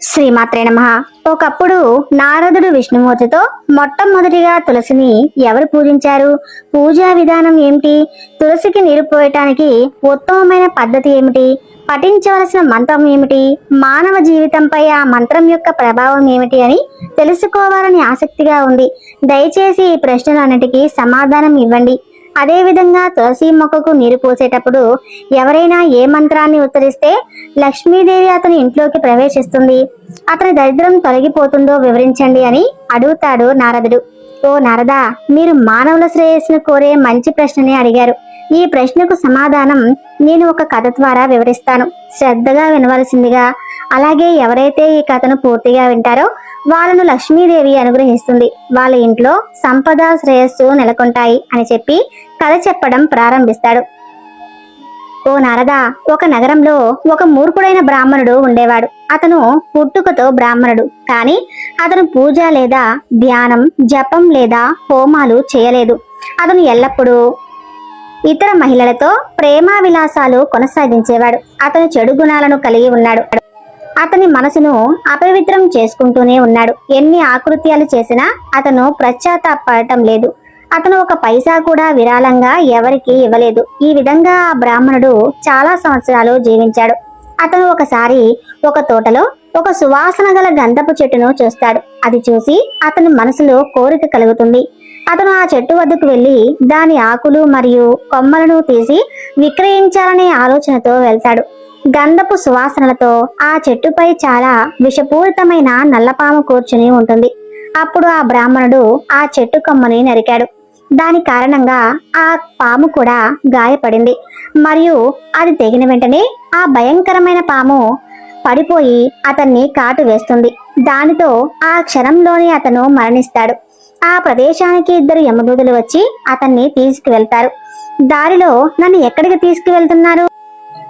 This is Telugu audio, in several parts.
శ్రీమాత్రే నమ. ఒకప్పుడు నారదుడు విష్ణుమూర్తితో మొట్టమొదటిగా తులసిని ఎవరు పూజించారు? పూజా విధానం ఏమిటి? తులసికి నీరు పోయటానికి ఉత్తమమైన పద్ధతి ఏమిటి? పఠించవలసిన మంత్రం ఏమిటి? మానవ జీవితంపై ఆ మంత్రం యొక్క ప్రభావం ఏమిటి అని తెలుసుకోవాలని ఆసక్తిగా ఉంది. దయచేసి ఈ ప్రశ్నలన్నిటికీ సమాధానం ఇవ్వండి. అదేవిధంగా తులసి మొక్కకు నీరు పోసేటప్పుడు ఎవరైనా ఏ మంత్రాన్ని ఉత్తరిస్తే లక్ష్మీదేవి అతని ఇంట్లోకి ప్రవేశిస్తుంది. అతని దరిద్రం తొలగిపోతుందో వివరించండి అని అడుగుతాడు నారదుడు. ఓ నారదా మీరు మానవుల శ్రేయస్సును కోరే మంచి ప్రశ్నని అడిగారు. ఈ ప్రశ్నకు సమాధానం నేను ఒక కథ ద్వారా వివరిస్తాను. శ్రద్ధగా వినవలసిందిగా. అలాగే ఎవరైతే ఈ కథను పూర్తిగా వింటారో వాళ్ళను లక్ష్మీదేవి అనుగ్రహిస్తుంది. వాళ్ళ ఇంట్లో సంపద శ్రేయస్సు నెలకొంటాయి అని చెప్పి కథ చెప్పడం ప్రారంభిస్తాడు. ఓ నారదా ఒక నగరంలో ఒక మూర్ఖుడైన బ్రాహ్మణుడు ఉండేవాడు. అతను పుట్టుకతో బ్రాహ్మణుడు. కానీ అతను పూజ లేదా ధ్యానం జపం లేదా హోమాలు చేయలేదు. అతను ఎల్లప్పుడూ ఇతర మహిళలతో ప్రేమ విలాసాలు కొనసాగించేవాడు. అతను చెడు గుణాలను కలిగి ఉన్నాడు. అతని మనసును అపవిత్రం చేసుకుంటూనే ఉన్నాడు. ఎన్ని ఆకృత్యాలు చేసినా అతను పశ్చాత్తాపడటం లేదు. అతను ఒక పైసా కూడా విరాళంగా ఎవరికీ ఇవ్వలేదు. ఈ విధంగా ఆ బ్రాహ్మణుడు చాలా సంవత్సరాలు జీవించాడు. అతను ఒకసారి ఒక తోటలో ఒక సువాసన గల గంధపు చెట్టును చూస్తాడు. అది చూసి అతని మనసులో కోరిక కలుగుతుంది. అతను ఆ చెట్టు వద్దకు వెళ్ళి దాని ఆకులు మరియు కొమ్మలను తీసి విక్రయించాలనే ఆలోచనతో వెళ్తాడు. గంధపు సువాసనలతో ఆ చెట్టుపై చాలా విషపూరితమైన నల్లపాము కూర్చుని ఉంటుంది. అప్పుడు ఆ బ్రాహ్మణుడు ఆ చెట్టు కొమ్మని నరికాడు. దాని కారణంగా ఆ పాము కూడా గాయపడింది. మరియు అది తెగిన వెంటనే ఆ భయంకరమైన పాము పడిపోయి అతన్ని కాటు వేస్తుంది. దానితో ఆ క్షణంలోనే అతను మరణిస్తాడు. ఆ ప్రదేశానికి ఇద్దరు యమదూతలు వచ్చి అతన్ని తీసుకువెళ్తారు. దారిలో నన్ను ఎక్కడికి తీసుకువెళ్తున్నారు?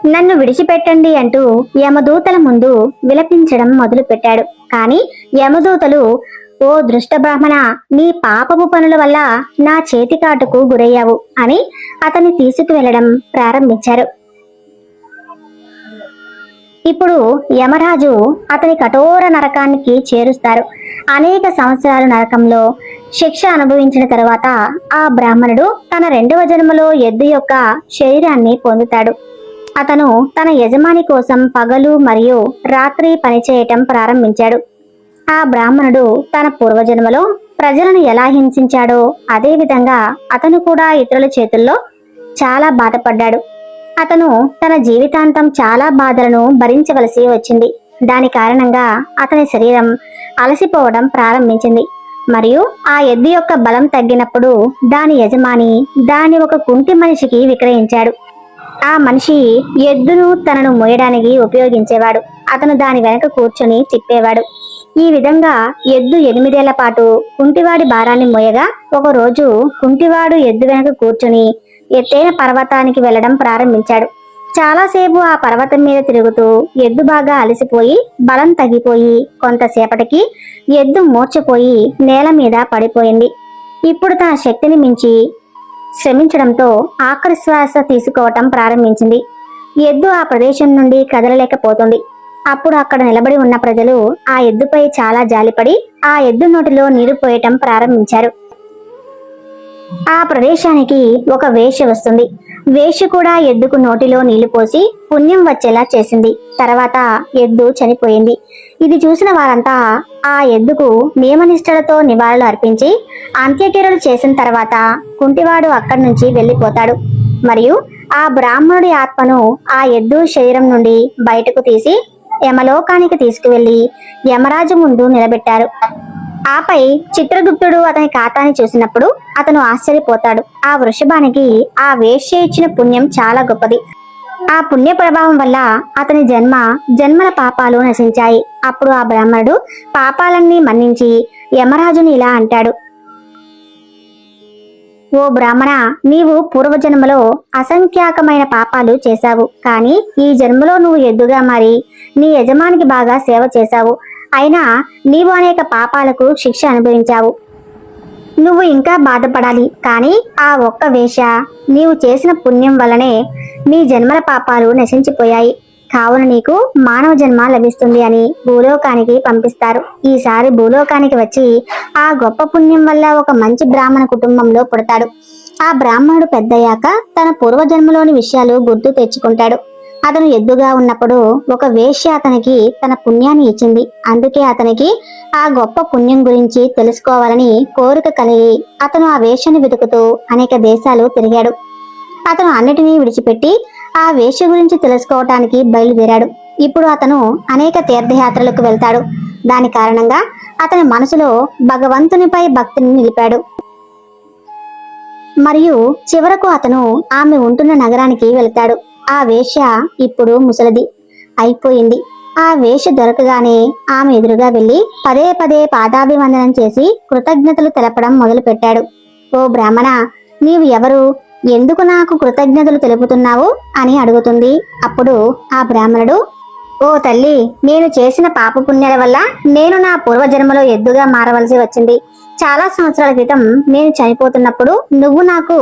నన్ను విడిచిపెట్టండి అంటూ యమదూతల ముందు విలపించడం మొదలుపెట్టాడు. కానీ యమదూతలు ఓ దృష్ట బ్రాహ్మణ నీ పాపపు పనుల వల్ల నా చేతికాటుకు గురయ్యావు అని అతన్ని తీసుకువెళ్ళడం ప్రారంభించారు. ఇప్పుడు యమరాజు అతని కఠోర నరకానికి చేరుస్తారు. అనేక సంవత్సరాల నరకంలో శిక్ష అనుభవించిన తర్వాత ఆ బ్రాహ్మణుడు తన రెండవ జన్మలో ఎద్దు యొక్క శరీరాన్ని పొందుతాడు. అతను తన యజమాని కోసం పగలు మరియు రాత్రి పనిచేయటం ప్రారంభించాడు. ఆ బ్రాహ్మణుడు తన పూర్వజన్మలో ప్రజలను ఎలా హింసించాడో అదేవిధంగా అతను కూడా ఇతరుల చేతుల్లో చాలా బాధపడ్డాడు. అతను తన జీవితాంతం చాలా బాధలను భరించవలసి వచ్చింది. దాని కారణంగా అతని శరీరం అలసిపోవడం ప్రారంభించింది. మరియు ఆ ఎద్దు యొక్క బలం తగ్గినప్పుడు దాని యజమాని దాని ఒక కుంటి మనిషికి విక్రయించాడు. ఆ మనిషి ఎద్దును తనను మోయడానికి ఉపయోగించేవాడు. అతను దాని వెనక కూర్చొని తిప్పేవాడు. ఈ విధంగా ఎద్దు ఎనిమిదేళ్ళ పాటు కుంటివాడి భారాన్ని మోయగా ఒక రోజు కుంటివాడు ఎద్దు వెనక కూర్చొని ఎత్తైన పర్వతానికి వెళ్ళడం ప్రారంభించాడు. చాలాసేపు ఆ పర్వతం మీద తిరుగుతూ ఎద్దు బాగా అలసిపోయి బలం తగ్గిపోయి కొంతసేపటికి ఎద్దు మూర్చపోయి నేల మీద పడిపోయింది. ఇప్పుడు తన శక్తిని మించి శ్రమించడంతో ఆఖరి శ్వాస తీసుకోవటం ప్రారంభించింది. ఎద్దు ఆ ప్రదేశం నుండి కదలలేకపోతుంది. అప్పుడు అక్కడ నిలబడి ఉన్న ప్రజలు ఆ ఎద్దుపై చాలా జాలిపడి ఆ ఎద్దు నోటిలో నీరు పోయటం ప్రారంభించారు. ఆ ప్రదేశానికి ఒక వేష వస్తుంది. వేశ్య కూడా ఎద్దుకు నోటిలో నీళ్ళు పోసి పుణ్యం వచ్చేలా చేసింది. తర్వాత ఎద్దు చనిపోయింది. ఇది చూసిన వారంతా ఆ ఎద్దుకు నియమనిష్టలతో నివాళులు అర్పించి అంత్యక్రియలు చేసిన తర్వాత కుంటివాడు అక్కడి నుంచి వెళ్ళిపోతాడు. మరియు ఆ బ్రాహ్మణుడి ఆత్మను ఆ ఎద్దు శరీరం నుండి బయటకు తీసి యమలోకానికి తీసుకువెళ్ళి యమరాజు ముందు నిలబెట్టారు. ఆపై చిత్రగుప్తుడు అతని ఖాతాని చూసినప్పుడు అతను ఆశ్చర్యపోతాడు. ఆ వృషభానికి ఆ వేష్య ఇచ్చిన పుణ్యం చాలా గొప్పది. ఆ పుణ్య ప్రభావం వల్ల అతని జన్మ జన్మల పాపాలు నశించాయి. అప్పుడు ఆ బ్రాహ్మణుడు పాపాలన్నీ మన్నించి యమరాజుని ఇలా అంటాడు. ఓ బ్రాహ్మణ నీవు పూర్వజన్మలో అసంఖ్యాకమైన పాపాలు చేశావు. కానీ ఈ జన్మలో నువ్వు ఎద్దుగా మారి నీ యజమానికి బాగా సేవ చేశావు. అయినా నీవు అనేక పాపాలకు శిక్ష అనుభవించావు. నువ్వు ఇంకా బాధపడాలి. కానీ ఆ ఒక్క వేష నీవు చేసిన పుణ్యం వల్లనే నీ జన్మల పాపాలు నశించిపోయాయి. కావున నీకు మానవ జన్మ లభిస్తుంది అని భూలోకానికి పంపిస్తారు. ఈసారి భూలోకానికి వచ్చి ఆ గొప్ప పుణ్యం వల్ల ఒక మంచి బ్రాహ్మణ కుటుంబంలో పుడతాడు. ఆ బ్రాహ్మణుడు పెద్దయ్యాక తన పూర్వజన్మలోని విషయాలు గుర్తు తెచ్చుకుంటాడు. అతను ఎద్దుగా ఉన్నప్పుడు ఒక వేష్య అతనికి తన పుణ్యాన్ని ఇచ్చింది. అందుకే అతనికి ఆ గొప్ప పుణ్యం గురించి తెలుసుకోవాలని కోరిక కలిగి అతను ఆ వేష్యను వెతుకుతూ అనేక దేశాలు తిరిగాడు. అతను అన్నిటినీ విడిచిపెట్టి ఆ వేష్య గురించి తెలుసుకోవటానికి బయలుదేరాడు. ఇప్పుడు అతను అనేక తీర్థయాత్రలకు వెళ్తాడు. దాని కారణంగా అతని మనసులో భగవంతునిపై భక్తిని నిలిపాడు. మరియు చివరకు అతను ఆమె ఉంటున్న నగరానికి వెళ్తాడు. ఆ వేష్య ఇప్పుడు ముసలిది అయిపోయింది. ఆ వేష దొరకగానే ఆమె ఎదురుగా వెళ్ళి పదే పదే పాదాభివందనం చేసి కృతజ్ఞతలు తెలపడం మొదలుపెట్టాడు. ఓ బ్రాహ్మణ నీవు ఎవరు? ఎందుకు నాకు కృతజ్ఞతలు తెలుపుతున్నావు అని అడుగుతుంది. అప్పుడు ఆ బ్రాహ్మణుడు ఓ తల్లి నేను చేసిన పాప పుణ్యాల వల్ల నేను నా పూర్వజన్మలో ఎద్దుగా మారవలసి వచ్చింది. చాలా సంవత్సరాల క్రితం నేను చనిపోతున్నప్పుడు నువ్వు నాకు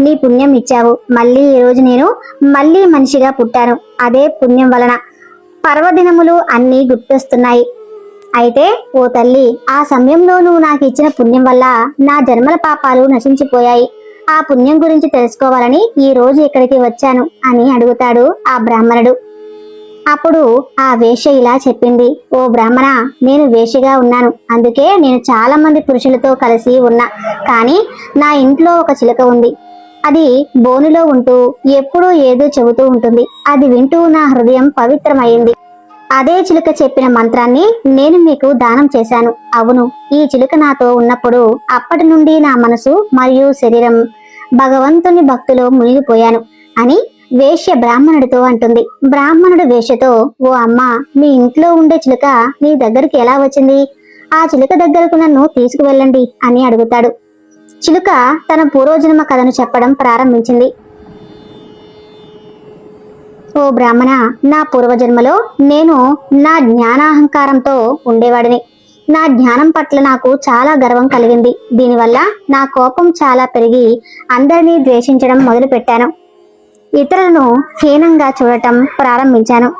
నీ పుణ్యం ఇచ్చావు. మళ్ళీ ఈ రోజు నేను మళ్ళీ మనిషిగా పుట్టాను. అదే పుణ్యం వలన పర్వదినములు అన్నీ గుర్తొస్తున్నాయి. అయితే ఓ తల్లి ఆ సమయంలో నువ్వు నాకు ఇచ్చిన పుణ్యం వల్ల నా జన్మల పాపాలు నశించిపోయాయి. ఆ పుణ్యం గురించి తెలుసుకోవాలని ఈ రోజు ఇక్కడికి వచ్చాను అని అడుగుతాడు ఆ బ్రాహ్మణుడు. అప్పుడు ఆ వేష ఇలా చెప్పింది ఓ బ్రాహ్మణ నేను వేషగా ఉన్నాను. అందుకే నేను చాలా మంది పురుషులతో కలిసి ఉన్నా. కానీ నా ఇంట్లో ఒక చిలుక ఉంది. అది బోనులో ఉంటూ ఎప్పుడూ ఏదో చెబుతూ ఉంటుంది. అది వింటూ నా హృదయం పవిత్రమైంది అదే చిలుక చెప్పిన మంత్రాన్ని నేను మీకు దానం చేశాను. అవును ఈ చిలుక నాతో ఉన్నప్పుడు అప్పటి నుండి నా మనసు మరియు శరీరం భగవంతుని భక్తిలో మునిగిపోయాను అని వేష్య బ్రాహ్మణుడితో అంటుంది. బ్రాహ్మణుడు వేష్యతో ఓ అమ్మ మీ ఇంట్లో ఉండే చిలుక నీ దగ్గరికి ఎలా వచ్చింది? ఆ చిలుక దగ్గరకు నన్ను తీసుకువెళ్ళండి అని అడుగుతాడు. చిలుక తన పూర్వజన్మ కథను చెప్పడం ప్రారంభించింది. ఓ బ్రాహ్మణ నా పూర్వజన్మలో నేను నా జ్ఞానాహంకారంతో ఉండేవాడిని. నా జ్ఞానం పట్ల నాకు చాలా గర్వం కలిగింది. దీనివల్ల నా కోపం చాలా పెరిగి అందరినీ ద్వేషించడం మొదలుపెట్టాను. ఇతరులను హీనంగా చూడటం ప్రారంభించాను.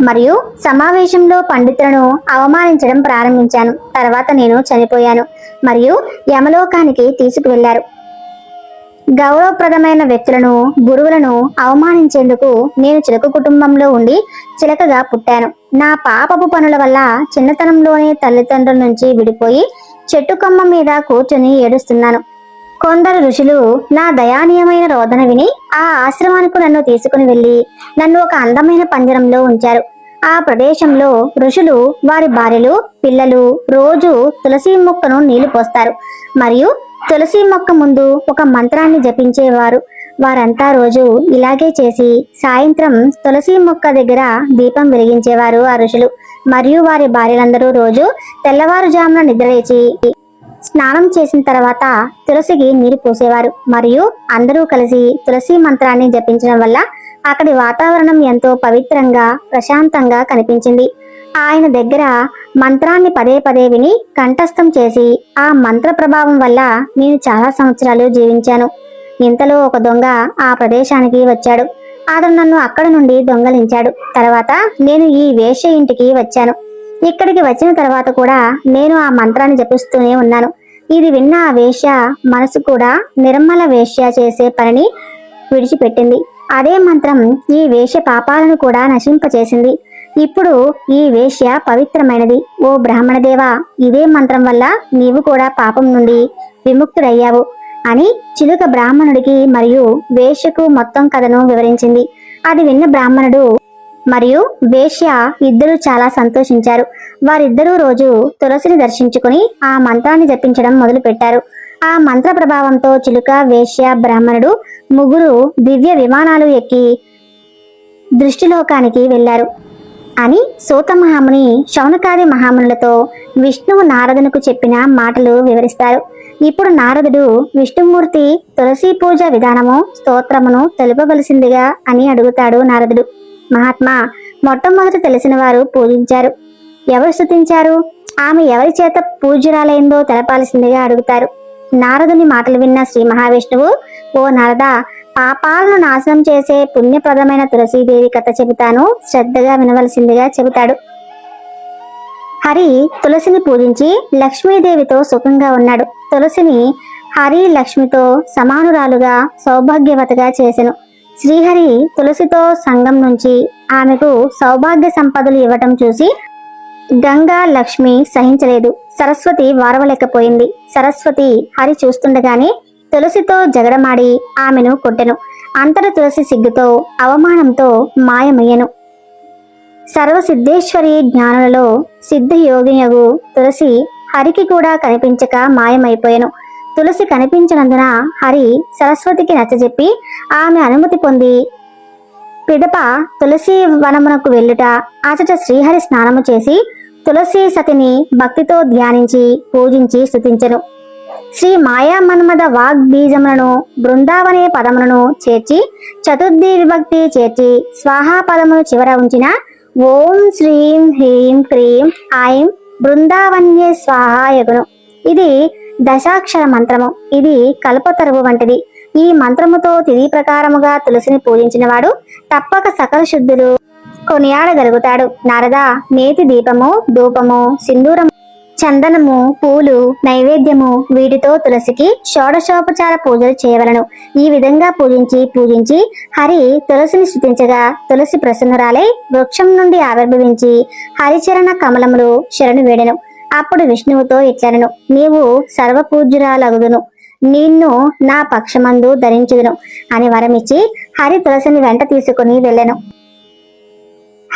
మరియు సమావేశంలో పండితులను అవమానించడం ప్రారంభించాను. తర్వాత నేను చనిపోయాను. మరియు యమలోకానికి తీసుకువెళ్ళారు గౌరవప్రదమైన వ్యక్తులను గురువులను అవమానించేందుకు నేను చిలక కుటుంబంలో ఉండి చిలకగా పుట్టాను. నా పాపపు పనుల వల్ల చిన్నతనంలోనే తల్లిదండ్రుల నుంచి విడిపోయి చెట్టు కొమ్మ మీద కూర్చొని ఏడుస్తున్నాను. కొందరు ఋషులు నా దయానీయమైన రోదన విని ఆ ఆశ్రమానికి నన్ను తీసుకుని వెళ్ళి నన్ను ఒక అందమైన పంజరంలో ఉంచారు. ఆ ప్రదేశంలో ఋషులు వారి భార్యలు పిల్లలు రోజు తులసి మొక్కను నీళ్ళు పోస్తారు. మరియు తులసి మొక్క ముందు ఒక మంత్రాన్ని జపించేవారు. వారంతా రోజు ఇలాగే చేసి సాయంత్రం తులసి మొక్క దగ్గర దీపం వెలిగించేవారు ఆ ఋషులు. మరియు వారి భార్యలందరూ రోజు తెల్లవారుజామున నిద్రలేచి స్నానం చేసిన తర్వాత తులసికి నీరు పోసేవారు. మరియు అందరూ కలిసి తులసి మంత్రాన్ని జపించడం వల్ల అక్కడి వాతావరణం ఎంతో పవిత్రంగా ప్రశాంతంగా కనిపించింది. ఆయన దగ్గర మంత్రాన్ని పదే పదే విని కంఠస్థం చేసి ఆ మంత్ర ప్రభావం వల్ల నేను చాలా సంవత్సరాలు జీవించాను. ఇంతలో ఒక దొంగ ఆ ప్రదేశానికి వచ్చాడు. అతను నన్ను అక్కడ నుండి దొంగలించాడు. తర్వాత నేను ఈ వేశ్య ఇంటికి వచ్చాను. ఇక్కడికి వచ్చిన తర్వాత కూడా నేను ఆ మంత్రాన్ని జపిస్తూనే ఉన్నాను. ఇది విన్న ఆ వేశ్య మనసు కూడా నిర్మల వేశ్య చేసే పనిని విడిచిపెట్టింది. అదే మంత్రం ఈ వేష పాపాలను కూడా నశింపచేసింది. ఇప్పుడు ఈ వేశ్య పవిత్రమైనది. ఓ బ్రాహ్మణదేవా ఇదే మంత్రం వల్ల నీవు కూడా పాపం నుండి విముక్తుడయ్యావు అని చిలుక బ్రాహ్మణుడికి మరియు వేశ్యకు మొత్తం కథను వివరించింది. అది విన్న బ్రాహ్మణుడు మరియు వేశ్య ఇద్దరూ చాలా సంతోషించారు. వారిద్దరూ రోజు తులసిని దర్శించుకుని ఆ మంత్రాన్ని జపించడం మొదలుపెట్టారు. ఆ మంత్ర ప్రభావంతో చిలుక వేశ్య బ్రాహ్మణుడు ముగ్గురు దివ్య విమానాలు ఎక్కి దృష్టిలోకానికి వెళ్ళారు. అని సూత మహాముని శౌనకాది మహామునులతో విష్ణువు నారదునకు చెప్పిన మాటలు వివరిస్తారు. ఇప్పుడు నారదుడు విష్ణుమూర్తి తులసి పూజ విధానము స్తోత్రమును తెలుపవలసిందిగా అని అడుగుతాడు నారదుడు. మహాత్మా మొట్టమొదట తెలిసిన వారు పూజించారు. ఎవరు స్తుతించారు? ఆమె ఎవరి చేత పూజ్యురాలైందో తెలపాల్సిందిగా అడుగుతారు. నారదుని మాటలు విన్న శ్రీ మహావిష్ణువు ఓ నారద పాపాలను నాశనం చేసే పుణ్యప్రదమైన తులసీదేవి కథ చెబుతాను. శ్రద్ధగా వినవలసిందిగా చెబుతాడు. హరి తులసిని పూజించి లక్ష్మీదేవితో సుఖంగా ఉన్నాడు. తులసిని హరి లక్ష్మితో సమానురాలుగా సౌభాగ్యవతగా చేసెను. శ్రీహరి తులసితో సంఘం నుంచి ఆమెకు సౌభాగ్య సంపదలు ఇవ్వటం చూసి గంగా లక్ష్మి సహించలేదు. సరస్వతి వారవలేకపోయింది. సరస్వతి హరి చూస్తుండగానే తులసితో జగడమాడి ఆమెను కొట్టెను. అంతట తులసి సిగ్గుతో అవమానంతో మాయమయ్యను. సర్వసిద్ధేశ్వరి జ్ఞానులలో సిద్ధయోగియగు తులసి హరికి కూడా కనిపించక మాయమైపోయాను. తులసి కనిపించినందున హరి సరస్వతికి నచ్చజెప్పి ఆమె అనుమతి పొంది పిదప తులసి వనమునకు వెళ్ళుట అచట శ్రీహరి స్నానము చేసి తులసి సతిని భక్తితో ధ్యానించి పూజించి స్థుతించను శ్రీ మాయా మన్మద వాగ్బీజములను బృందావనే పదములను చేర్చి చతుర్థి విభక్తి చేర్చి స్వాహా పదమును చివర ఉంచిన ఓం శ్రీం హ్రీం క్రీం ఐం బృందావన్యే స్వాహాయగును ఇది దశాక్షర మంత్రము. ఇది కల్పతరువు వంటిది. ఈ మంత్రముతో తిది ప్రకారముగా తులసిని పూజించినవాడు తప్పక సకల శుద్ధులు కొనియాడగలుగుతాడు. నారద నేతి దీపము ధూపము సింధూరము చందనము పూలు నైవేద్యము వీటితో తులసికి షోడశోపచార పూజలు చేయవలను. ఈ విధంగా పూజించి పూజించి హరి తులసిని స్థుతించగా తులసి ప్రసన్నురాలై వృక్షం నుండి ఆవిర్భవించి హరిచరణ కమలములు శరణు వేడెను. అప్పుడు విష్ణువుతో ఇట్లనను నీవు సర్వపూజ్యురాలగుదును. నిన్ను నా పక్షమందు ధరించుదును అని వరమిచ్చి హరి తులసిని వెంట తీసుకుని వెళ్ళెను.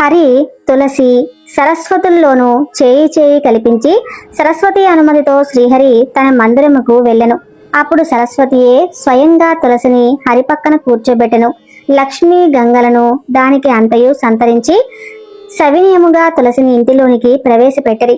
హరి తులసి సరస్వతుల్లోనూ చేయి చేయి కల్పించి సరస్వతి అనుమతితో శ్రీహరి తన మందిరముకు వెళ్ళెను. అప్పుడు సరస్వతియే స్వయంగా తులసిని హరి పక్కన కూర్చోబెట్టెను. లక్ష్మీ గంగలను దానికి అంతయు సంతరించి సవినయముగా తులసిని ఇంటిలోనికి ప్రవేశపెట్టరి.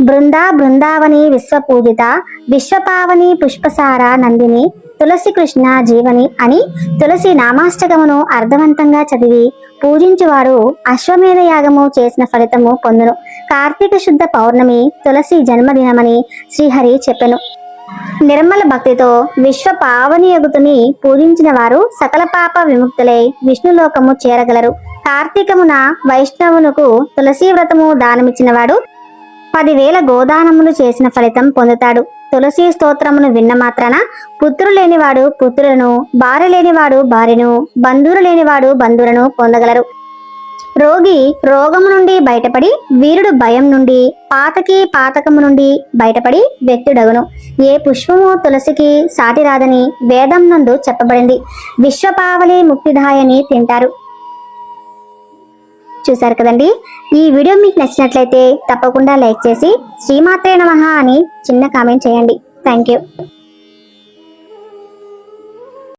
బృందా బృందావని విశ్వపూజిత విశ్వపావని పుష్పసార నందిని తులసి కృష్ణ జీవని అని తులసి నామాష్టకమును అర్థవంతంగా చదివి పూజించువాడు అశ్వమేధ యాగము చేసిన ఫలితము పొందును. కార్తీక శుద్ధ పౌర్ణమి తులసి జన్మదినమని శ్రీహరి చెప్పెను. నిర్మల భక్తితో విశ్వ పావని యగుతుని పూజించిన వారు సకల పాప విముక్తులై విష్ణులోకము చేరగలరు. కార్తీకమున వైష్ణవునకు తులసి వ్రతము దానమిచ్చిన వాడు పదివేల గోదానములు చేసిన ఫలితం పొందుతాడు. తులసి స్తోత్రమును విన్న మాత్రాన పుత్రులు లేనివాడు పుత్రులను భార్య లేనివాడు భార్యను బంధువులు లేనివాడు బంధువులను పొందగలరు. రోగి రోగము నుండి బయటపడి వీరుడు భయం నుండి పాతకి పాతకము నుండి బయటపడి వ్యక్తుడగును. ఏ పుష్పము తులసికి సాటి రాదని వేదం నందు చెప్పబడింది. విశ్వపావలి ముక్తిదాయని తింటారు. చూశారు కదండి? ఈ వీడియో మీకు నచ్చినట్లయితే తప్పకుండా లైక్ చేసి శ్రీమాత్రే నమః అని చిన్న కామెంట్ చేయండి. Thank you